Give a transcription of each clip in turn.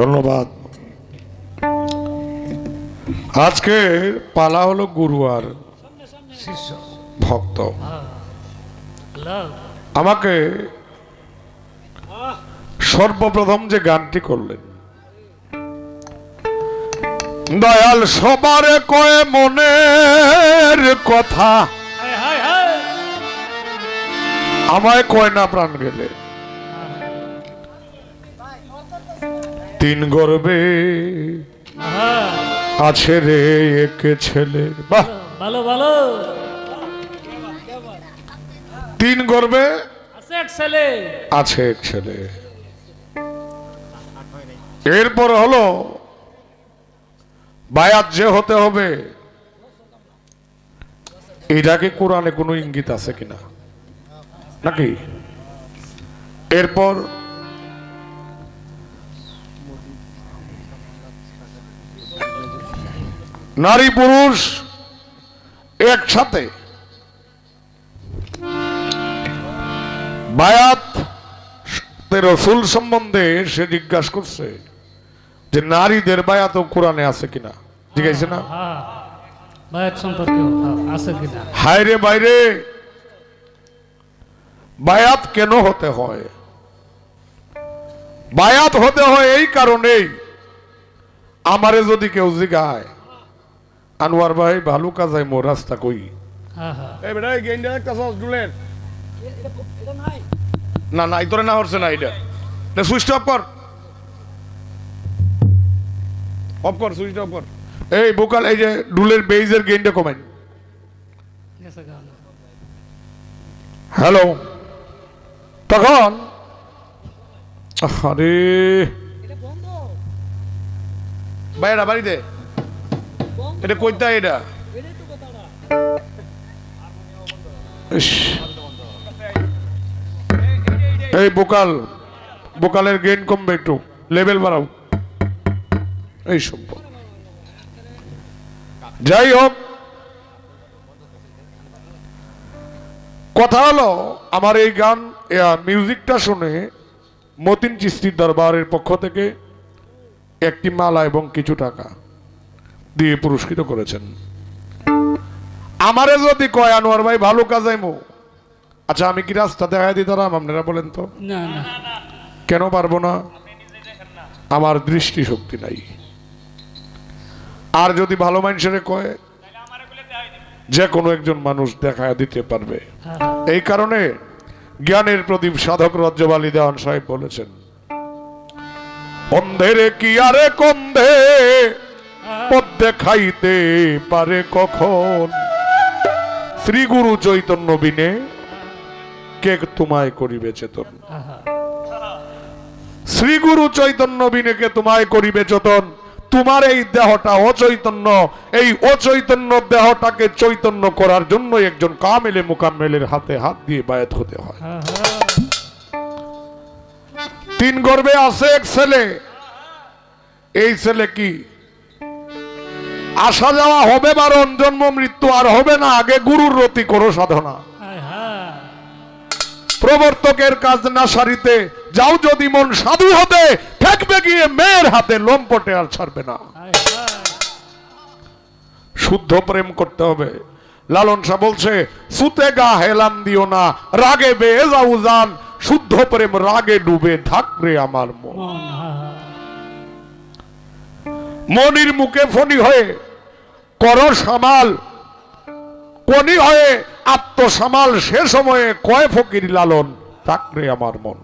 ধন্যবাদ। আজকে পালা হলো গুরু আর শিষ্য ভক্ত। আমাকে সর্বপ্রথম যে গানটি করলেন দয়াল সবারে কয়ে মনের কথা আমায় কয় না প্রাণ গেলে। তিন গর্বে আছে রে একে ছেলে। বাহ! ভালো ভালো। তিন গর্বে আছে এক ছেলে। আছে এক ছেলে। এরপর হলো বায়াত যে হতে হবে এটাকে কোরআনে কোনো ইঙ্গিত আছে কিনা? নাকি? এরপর নারী পুরুষ একসাথে। বায়াত রসুল সম্বন্ধে সে জিজ্ঞাসা করছে যে নারীদের বায়াত কোরআনে আছে কিনা? জিজ্ঞাসা না? হ্যাঁ বায়াত সম্পর্কে আছে কিনা? হায়রে বাইরে বায়াত কেন হতে হয়? বায়াত হতে হয় এই কারণেই। আমারে যদি কেউ জিগায় আনোয়ার ভাই ভালো কাজাই মোর রাস্তা কই? হ্যাঁ হ্যাঁ এই বেটা এই গেইনটা একটা সস ডুলের না না ইতরে না হচ্ছে না এটা এটা সুইচ অফ কর। অফ কর সুইচ অফ কর। এই বোকাল এই যে ডুলের বেইজের গেইনটা কমেন হ্যালো। তখন? আরে বাইরা বাড়িতে? এটা কইতা এটা? এই বোকাল, বোকালের গেইন কমবে একটু লেভেল বাড়াও। এই সব যাই হোক, কথা হলো, আমার এই গান মিউজিকটা শুনে মতিন চিস্তির দরবারের পক্ষ থেকে একটি মালা এবং কিছু টাকা। দিয়ে পুরস্কৃত করেছেন। আমারে যদি কয় আনোয়ার ভাই ভালো কাজ আইমো। আচ্ছা আমি কি রাস্তা দেখা দিতাম আপনারা বলেন তো। না না। কেন পারব না? আমার দৃষ্টি শক্তি নাই। আর যদি ভালো মানুষের কয় যে কোনো একজন মানুষ দেখা দিতে পারবে। হ্যাঁ। এই কারণে জ্ঞানের প্রদীপ সাধক রজ্জবালী দেওয়ান সাহেব বলেছেন অন্ধেরে কি আরে কন্ধে পথ দেখাইতে পারে কখন? শ্রী গুরু চৈতন্য বিনে কে তোমায় করিবে চেতন? শ্রী গুরু চৈতন্য বিনেকে তোমায় করিবে চেতন? তোমার এই দেহটা অচৈতন্য। এই অচৈতন্য দেহটাকে চৈতন্য করার জন্য একজন কামেলে মুকাম্মেলের হাতে হাত দিয়ে বায়াত হতে হ্যাঁ। তিন গর্বে আছে এক ছেলে। এই ছেলে কি? আসা যাওয়া হবে বারণ জন্ম মৃত্যু আর হবে না আগে গুরুর রতি করো সাধনা। প্রবর্তকের কাজ না সারিতে যাও যদি মন সাধু হতে ঠেকবে গিয়ে মেয়ের হাতে লম্পটে আর ছাড়বে না। শুদ্ধ প্রেম করতে হবে। লালন শাহ বলছে সুতে গা হেলাম দিও না রাগে বেয়ে যাও যান শুদ্ধ প্রেম রাগে ডুবে থাকবে আমার মন। মনির মুখে ফণি হয়ে কর সামাল কনি হয়ে আত্মসামাল সে সময়ে কয় ফকির লালন? থাকবে আমার মন।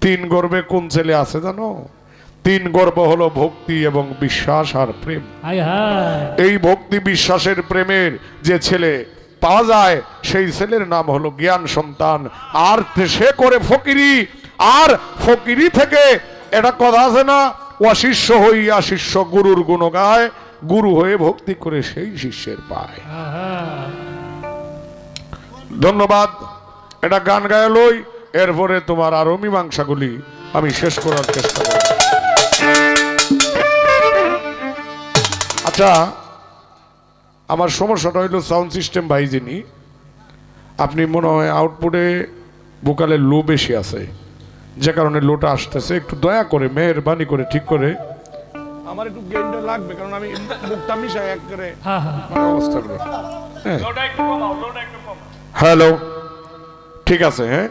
তিন গর্বে কোন ছেলে আছে জানো? তিন গর্ব হলো ভক্তি এবং বিশ্বাস আর প্রেম। এই ভক্তি বিশ্বাসের প্রেমের যে ছেলে পাওয়া যায় সেই ছেলের নাম হলো জ্ঞান সন্তান। আর সে করে ফকিরি আর ফকিরি থেকে এটা কথা আছে না? অশিষ্য হইয়া শিষ্য গুরুর গুণ গায় গুরু হয়ে ভক্তি করে সেই শিষ্যের পায়। ধন্যবাদ। এটা গান গায়ে লই, এরপরে তোমার আরও মীমাংসাগুলি আমি শেষ করার চেষ্টা করব। আচ্ছা আমার সমস্যাটা হইল সাউন্ড সিস্টেম ভাই যিনি, আপনি মনে হয় আউটপুটে ভোকালের লো বেশি আছে। যে কারণে লোটা আসতেছে, একটু দয়া করে, মেহরবানি করে, ঠিক করে আমার একটু গেইনটা লাগবে কারণ আমি মুখটা মিশাই এক করে হ্যাঁ হ্যাঁ। মানে অবস্থা করে হ্যালো। ঠিক আছে হ্যাঁ।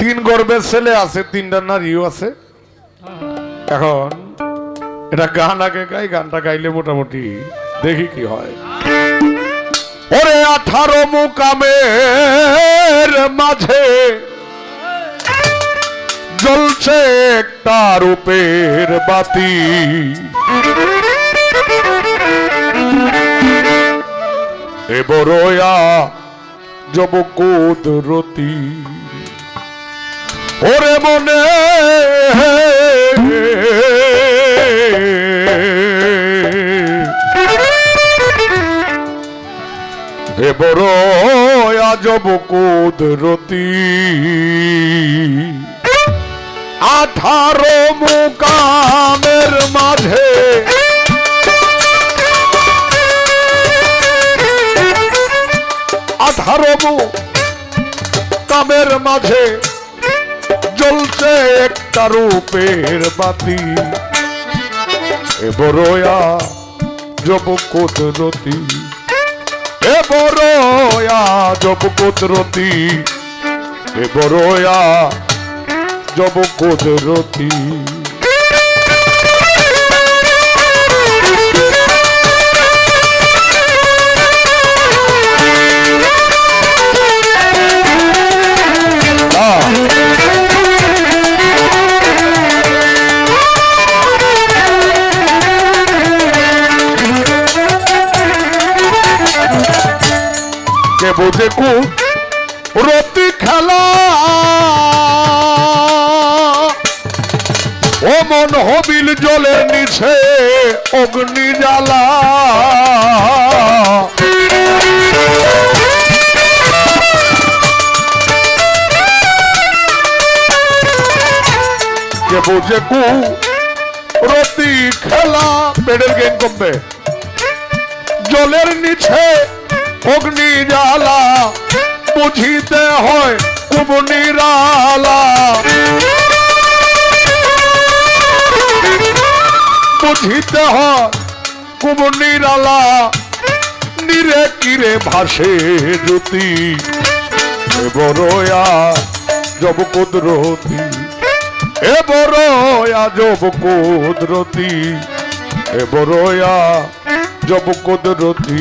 তিন গর্বের ছেলে আছে তিনটা নারীও আছে। এখন এটা গান আগে গাই গানটা গাইলে মোটামুটি দেখি কি হয়। আঠারো মুকামের মাঝে জ্বলছে একটা রূপের বাতি। এ বড়য়া জব কুদরতি ওরে মনে এ বড় আজব কুদরতি। আঠারো মুকামের মাঝে আঠারো কামের মাঝে জ্বলছে একটা রূপের বাতি। এ বড়য়া জব কুদরতি। এ বড়য়া জব কুদরতি এ বড়য়া জব কুদরতি। কে বোঝে কু রতি খেলা। ও মন হবিল জলের নিচে অগ্নি জ্বালা। কে বোঝে কু রতি খেলা। পেটের গেম কমবে। জলের নিচে অগ্নি জ্বালা, বুঝিতে হয় খুব নিরালা বুঝিতে হয় খুব নিরালা নিরে কিরে ভাসে জ্যোতি। এ বড়য়া জব কুদরতি এ বড়য়া জব কুদরতি এ বড়য়া জব কুদরতি।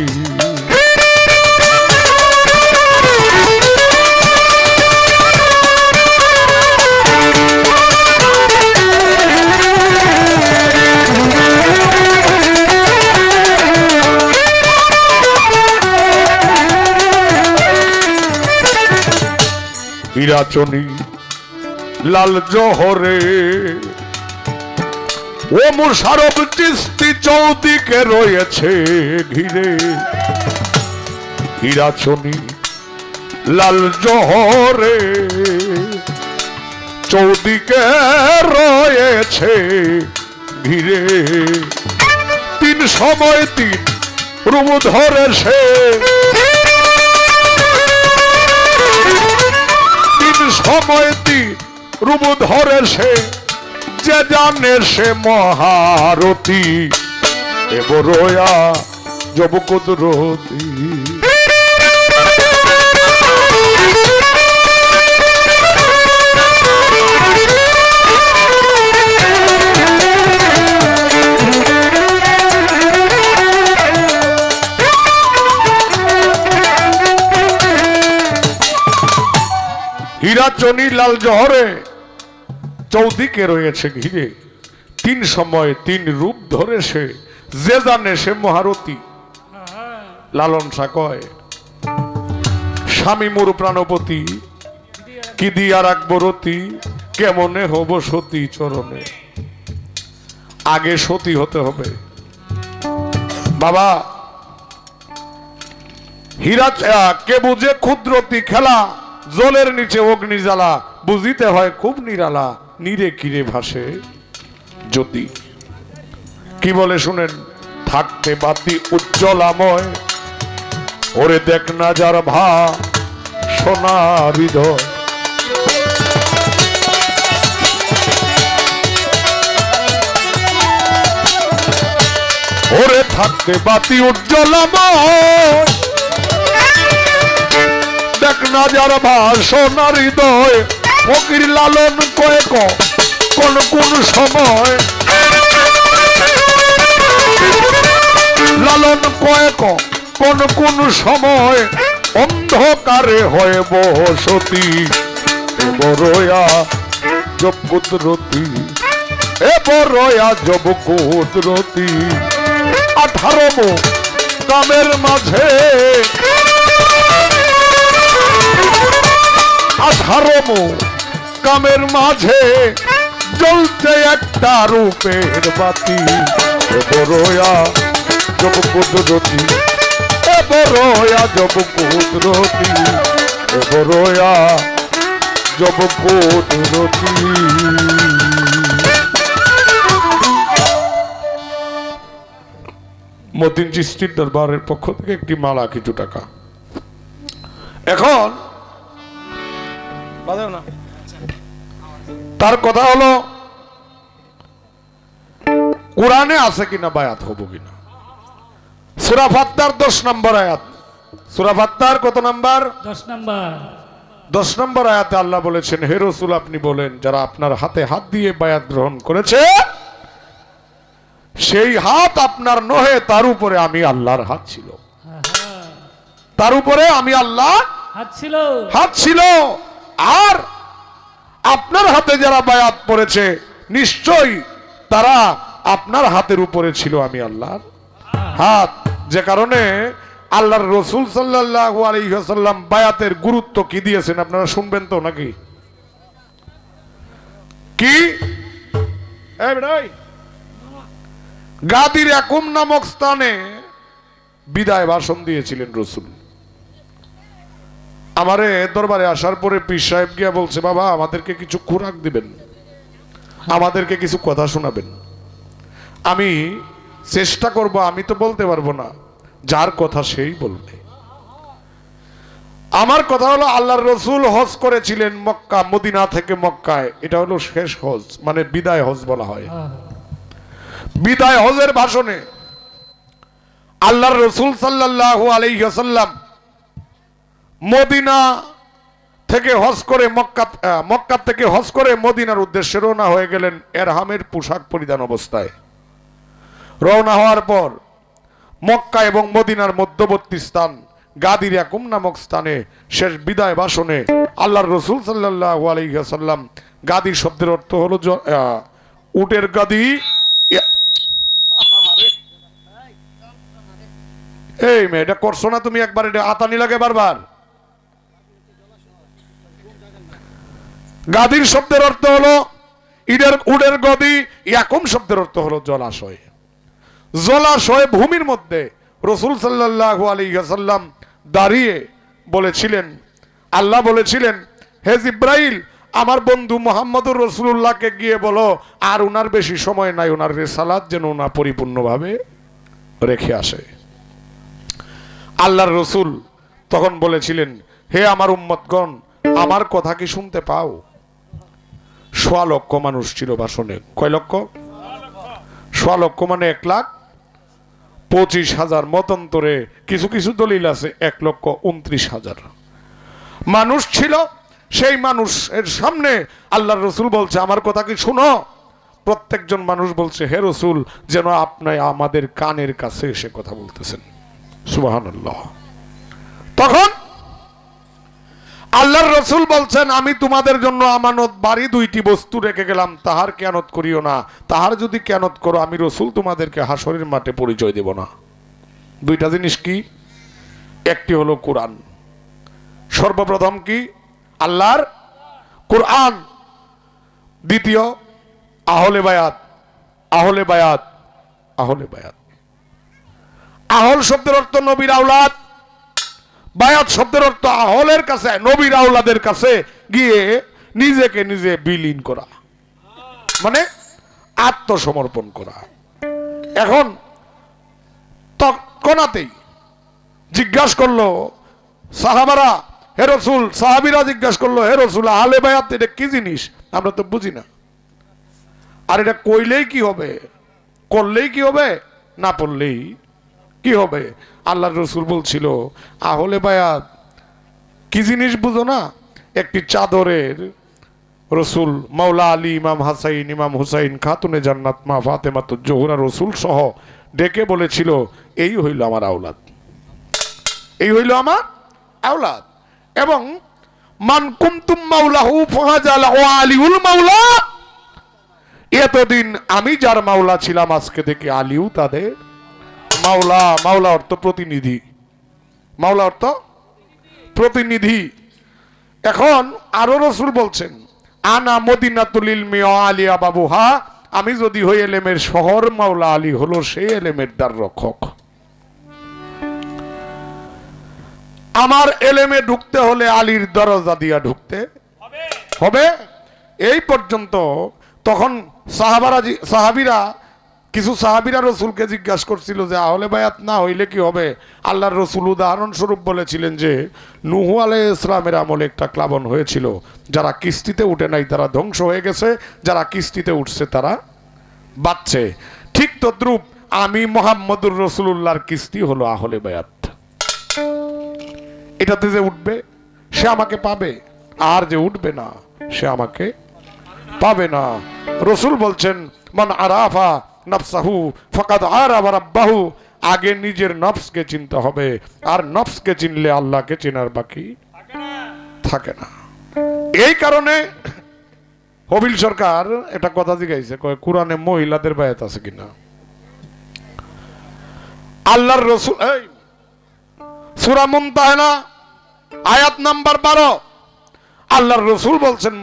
হীরাচনি লাল জহরে। ও মুশারফ চিস্তি চৌদিকে রয়েছে ঘিরে। হীরাচনি লাল জহরে। চৌদিকে রয়েছে ঘিরে। তিন সময় তিন রুম ধরে সে তিন সময় রূপ ধরে সে যে জানে সে মহারতি এ বড়য়া যব কুদরতি হীরাচনি লাল জহরে। চৌদিকে রয়েছে ঘিরে। তিন সময় তিন রূপ ধরে সে। যে জানে সে মহারতি লালন কয়, স্বামী মোর প্রাণপতি, কি দিয়া রাখব রতি? কেমনে হব সতী চরণে? আগে সতী হতে হবে। বাবা, হীরা কে বুঝে ক্ষুদ্রতি খেলা জলের নিচে অগ্নি জ্বালা বুঝিতে হয় খুব নিরালা, নিরে কিরে ভাসে। জ্যোতি কি বলে শুনেন, থাকতে বাতি উজ্জ্বলাময়, ওরে দেখ না যার ভা, সোনা হৃদয়। ওরে থাকতে বাতি উজ্জ্বলাময় দেখ না যার ভা সোনা হৃদয়, ফকির লালন কয়েক কোন কোন সময়। লালন কয়েক কোন কোন সময়। অন্ধকারে হয় বসতি বড়য়া জব কুদরতি এ জব কুদরতি আঠারো মো কামের মাঝে আঠারো মো কামের মাঝে জ্বলছে একটা রূপের বাতি। বড়য়া জব কুদরতি এ বড়য়া জব কুদরতি এ বড়য়া জব কুদরতি মতিন চিস্তির দরবারের পক্ষ থেকে একটি মালা, কিছু টাকা। এখন বাজাও না। তার কথা হলো কোরআনে আছে কিনা বায়াত হব কিনা? সুরাফাত্তার দশ নম্বর আয়াত। সুরাফাত্তার কত নাম্বার? দশ নাম্বার। দশ নম্বর আয়াতে আল্লাহ বলেছেন হে রসুল আপনি বলেন যারা আপনার হাতে হাত দিয়ে বায়াত গ্রহণ করেছে সেই হাত আপনার নহে তার উপরে আমি আল্লাহর হাত ছিল। তার উপরে আমি আল্লাহ হাত ছিল। হাত ছিল। আর আপনার হাতে যারা বায়াত পড়েছে, নিশ্চয়ই তারা আপনার হাতের উপরে ছিল আমি আল্লাহর হাত। যে কারণে আল্লাহর রসুল সাল্লাহ আলহিহাসাল্লাম বায়াতের গুরুত্ব কি দিয়েছেন আপনারা শুনবেন তো নাকি? কি? গাদির একুম নামক স্থানে বিদায় ভাষণ দিয়েছিলেন রসুল। আমারে দরবারে আসার পরে পীর সাহেব গিয়া বলছে, বাবা, আমাদেরকে কিছু খোরাক দিবেন। আমাদেরকে কিছু কথা শোনাবেন। আমি চেষ্টা করব, আমি তো বলতে পারব না। যার কথা সেই বলবে। আমার কথা হলো, আল্লাহর রসুল হজ করেছিলেন মক্কা, মদিনা থেকে মক্কায়। এটা হলো শেষ হজ মানে বিদায় হজ বলা হয়। বিদায় হজের ভাষণে আল্লাহর রসুল সাল্লাহ আলাইসাল্লাম মদিনা থেকে হজ করে মক্কা মক্কা থেকে হজ করে মদিনার উদ্দেশ্যে রওনা হয়ে গেলেন এরহামের পোশাক পরিধান অবস্থায়। রওনা হওয়ার পর মক্কা এবং মদিনার মধ্যবর্তী স্থান গাদির নামক স্থানে শেষ বিদায় ভাষণে আল্লাহর রসুল সাল্লাহ আলাইসাল্লাম গাদি শব্দের অর্থ হলো উটের গাদি এই মেয়ে, এটা করছ না তুমি একবার, এটা আতানি লাগে বারবার? গাদির শব্দের অর্থ হলো ইডের, উডের গদি, ইয়াকুম শব্দের অর্থ হলো জলাশয়। জলাশয় ভূমির মধ্যে রসুল সাল্লাহ আলিহাসাল্লাম দাঁড়িয়ে বলেছিলেন, আল্লাহ বলেছিলেন, হে ইব্রাহিল আমার বন্ধু মোহাম্মদুর রসুল্লাহকে গিয়ে বলো, আর উনার বেশি সময় নাই ওনার রেসালাত যেন ওনা পরিপূর্ণভাবে রেখে আসে। আল্লাহর রসুল তখন বলেছিলেন, হে আমার উম্মতগণ, আমার কথা কি শুনতে পাও? সোয়া লক্ষ মানুষ ছিল ভাষণে। কয় লক্ষ? সোয়া লক্ষ মানে এক লাখ পঁচিশ হাজার মতন্তরে কিছু কিছু দলিল আছে, এক লক্ষ উনত্রিশ হাজার। মানুষ ছিল, সেই মানুষের সামনে আল্লাহর রসুল বলছে, আমার কথা কি শুনো? প্রত্যেকজন মানুষ বলছে, হে রসুল, যেন আপনি আমাদের কানের কাছে এসে কথা বলতেছেন। সুবাহান তখন আল্লাহর রসুল বলছেন, আমি তোমাদের জন্য আমানত বাড়ি দুইটি বস্তু রেখে গেলাম। তাহার কেনত করিও না। তাহার যদি কেনত করো, আমি রসুল তোমাদেরকে হাসরের মাঠে পরিচয় দেব না। দুইটা জিনিস কি? একটি হলো কোরআন। সর্বপ্রথম কি? আল্লাহর কোরআন। দ্বিতীয়, আহলে বায়াত। আহলে বায়াত। আহলে বায়াত। আহল শব্দের অর্থ নবীর আওলাদ। বায়াত শব্দের অর্থ আহলের কাছে, নবীর আওলাদের কাছে গিয়ে নিজেকে নিজে বিলীন করা। মানে আত্মসমর্পণ করা। এখন তৎক্ষণাতেই জিজ্ঞাসা করল, সাহাবারা, হে রসুল, সাহাবিরা জিজ্ঞাসা করল, হে রসুল, আহলে বায়াত, এটা কি জিনিস? আমরা তো বুঝি না। আর এটা কইলেই কি হবে? করলেই কি হবে? না পড়লেই কি হবে? আল্লাহ রসুল বলছিল, আহলে বায়াত, কি জিনিস বুঝো না? একটি চাদরের রসুল, মাওলা আলী, ইমাম হাসাইন, ইমাম হুসাইন, খাতুনে জান্নাত, মা ফাতেমাত জোহরা রসুল সহ ডেকে বলেছিল, এই হইল আমার আওলাদ। এই হইল আমার আওলাদ। এবং, মান কুমতুম মাওলাহু ফাহাজালাহু আলিউল মাওলা। এতদিন আমি যার মাওলা ছিলাম, আজকে থেকে আলিউ তাদের মাওলা মাওলা অর্থ প্রতিনিধি। মাওলা অর্থ প্রতিনিধি। এখন আরও রসুল বলছেন, আনা মদিনাতুল ইলমি আলিয়া বাবুহা আমি যদি হই এলেমের শহর, মাওলা আলী হলো সেই এলেমের দ্বার রক্ষক। আমার এলেমে ঢুকতে হলে আলীর দরজা দিয়া ঢুকতে হবে। এই পর্যন্ত তখন সাহাবারা সাহাবিরা কিছু সাহাবিরা রসুলকে জিজ্ঞাসা করছিল যে, আহলে বায়াত না হইলে কি হবে? আল্লাহর রসুল উদাহরণস্বরূপ বলেছিলেন যে, নুহু আলাই ইসলামের আমলে একটা ক্লাবন হয়েছিল। যারা কিস্তিতে উঠে নাই, তারা ধ্বংস হয়ে গেছে। যারা কিস্তিতে উঠছে, তারা বাচ্চে ঠিক তদ্রুপ আমি মোহাম্মদুর রসুল্লাহর কিস্তি হলো আহলে বায়াত। এটাতে যে উঠবে, সে আমাকে পাবে। আর যে উঠবে না, সে আমাকে পাবে না। রসুল বলছেন, মান আরাফা নফসাহু, ফকাদ আরাফা রাব্বাহু। আগে নিজের নফসকে চিনতে হবে। আর নফসকে চিনলে আল্লাহকে চেনার বাকি থাকে না। এই কারণে হবিল সরকার এটা কথা জিগাইছে কয়, কোরআনে মহিলাদের বায়াত আছে কিনা আল্লাহর রসুল, এই, সুরা মুমতাহানা আয়াত নাম্বার বারো। আল্লাহর রসুল বলছেন,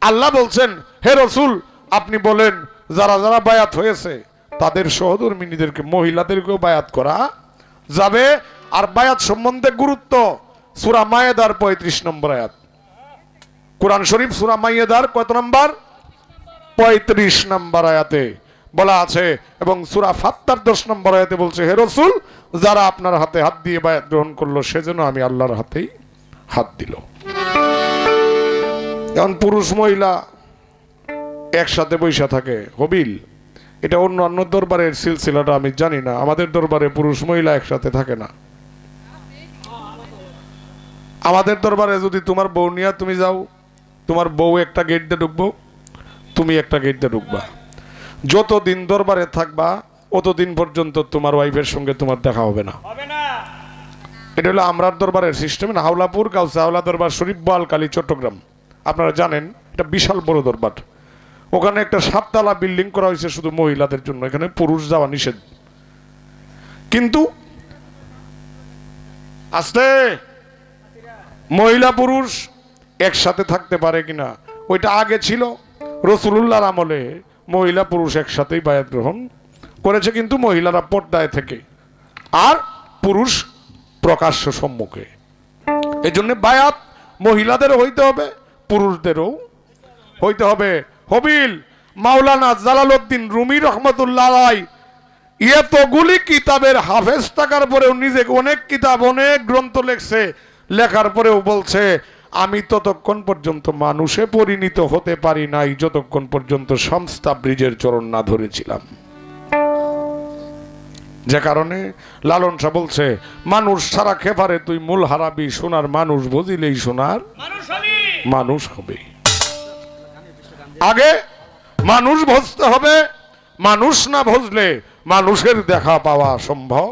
আল্লাহ বলছেন, হে রসুল, আপনি বলেন যারা যারা বায়াত হয়েছে, তাদের সহধর্মিনীদেরকে, মহিলাদেরকেও বায়াত করা যাবে। আর বায়াত সম্বন্ধে গুরুত্ব, সুরা মায়েদার পঁয়ত্রিশ নম্বর আয়াত। কোরআন শরীফ, সুরা মাইয়েদার কত নম্বর? পঁয়ত্রিশ নম্বর আয়াতে বলা আছে, এবং সুরা ফাত্তার দশ নম্বর আয়াতে বলছে, হে রসুল, যারা আপনার হাতে হাত দিয়ে বায়াত গ্রহণ করল, সেজন্য আমি আল্লাহর হাতেই হাত দিল। এখন পুরুষ, মহিলা একসাথে বৈশা থাকে। হবিল এটা অন্য অন্য দরবারের সিলসিলাটা আমি জানি না। আমাদের দরবারে পুরুষ মহিলা একসাথে থাকে না। আমাদের দরবারে যদি তোমার বউ নিয়ে তুমি যাও তোমার বউ একটা গেট দিয়ে ঢুকবো তুমি একটা গেট দিয়ে ঢুকবা। যতদিন দরবারে থাকবা অতদিন পর্যন্ত তোমার ওয়াইফের সঙ্গে তোমার দেখা হবে না। এটা হলো আমরার দরবারের সিস্টেম না হাওলাপুর কাউসে হাওলা দরবার শরীফ বোয়ালকালী চট্টগ্রাম। আপনারা জানেন এটা বিশাল বড় দরবার। ওখানে একটা সাততলা বিল্ডিং করা হয়েছে শুধু মহিলাদের জন্য। এখানে পুরুষ যাওয়া নিষেধ। কিন্তু আস্তে! মহিলা, পুরুষ একসাথে থাকতে পারে কিনা, ওইটা আগে ছিল। রসুলুল্লাহর আমলে মহিলা, পুরুষ একসাথেই বায়াত গ্রহণ করেছে, কিন্তু মহিলারা পর্দায় থেকে আর পুরুষ প্রকাশ্য সম্মুখে। এই জন্য বায়াত মহিলাদেরও হইতে হবে, পুরুষদেরও হইতে হবে। হবিল মাওলানা জালালউদ্দিন রুমি রহমতুল্লাহ এতগুলি কিতাবের হাফেজ থাকার পরেও নিজে অনেক কিতাব অনেক গ্রন্থ লেখছে লেখার পরেও বলছে আমি ততক্ষণ পর্যন্ত মানুষে পরিণত হতে পারি নাই যতক্ষণ পর্যন্ত সংস্থা ব্রিজের চরণ না ধরেছিলাম। যে কারণে লালন শাহ বলছে মানুষ সারা খেপারে তুই মূল হারাবি সোনার মানুষ বুঝিলেই সোনার মানুষ হবে। আগে মানুষ ভজতে হবে, মানুষ না ভজলে মানুষের দেখা পাওয়া সম্ভব।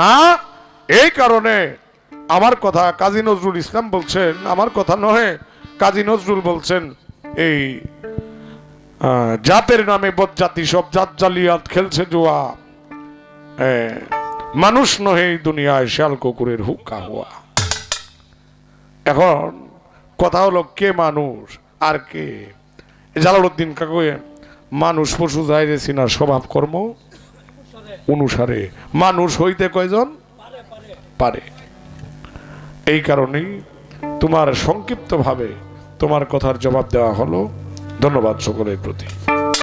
না, এই কারণে আমার কথা কাজী নজরুল ইসলাম বলছেন, আমার কথা নহে, কাজী নজরুল বলছেন, এই জাতের নামে বদজাতি সব জাত জালিয়াত খেলছে জোয়া। মানুষ নহে এই দুনিয়ায় শিয়াল কুকুরের হুক্কা হওয়া এখন কথা হলো কে মানুষ? আর কে? জালালউদ্দিন কাকুয়ে মানুষ পশু যাইরে চিনার স্বভাব কর্ম অনুসারে। মানুষ হইতে কয়জন? পারে। এই কারণেই তোমার সংক্ষিপ্তভাবে তোমার কথার জবাব দেওয়া হলো। ধন্যবাদ সকলের প্রতি।